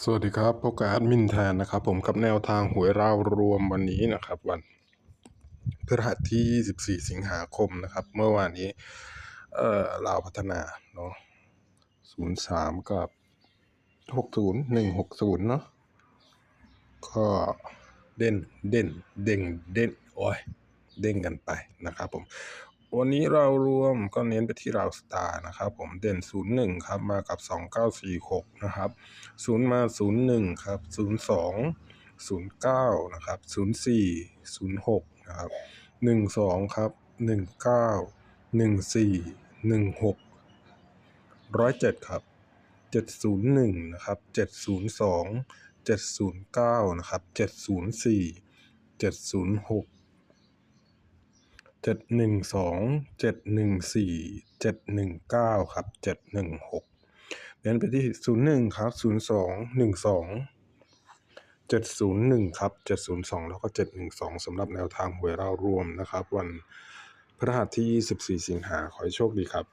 สวัสดีครับพบกับแอดมินแทนนะครับ ผมกับแนวทางหวยราวรวมวันนี้นะครับ วันพฤหัสที่ 24 สิงหาคมนะครับ เมื่อวานนี้ เอ่อลาวพัฒนาเนาะ03 กับ 60 160 เนาะก็เด่นเด่นเด้งเด่นโอ้ยเด้งกันไปนะครับผม วันนี้เรารวมก็เน้นไปที่ราวสตาร์นะครับ ผมเด่น 01 ครับ มากับ 2946 นะครับ 0 มา 01 ครับ 02 09 นะครับ 04 06 นะครับ 12 ครับ 19 14 16 107 ครับ 701 นะครับ 702 709 นะครับ 704 706 เจ็ดหนึ่งสองเจ็ดหนึ่งสี่เจ็ดหนึ่งเก้าครับเจ็ดหนึ่งหกเน้นไปที่ศูนย์หนึ่งครับศูนย์สองหนึ่งสองเจ็ดศูนย์หนึ่งครับเจ็ดศูนย์สองแล้วก็เจ็ดหนึ่งสองสำหรับแนวทางหวยเรารวมนะครับ วันพฤหัสที่ยี่สิบสี่สิงหาขอให้โชคดีครับ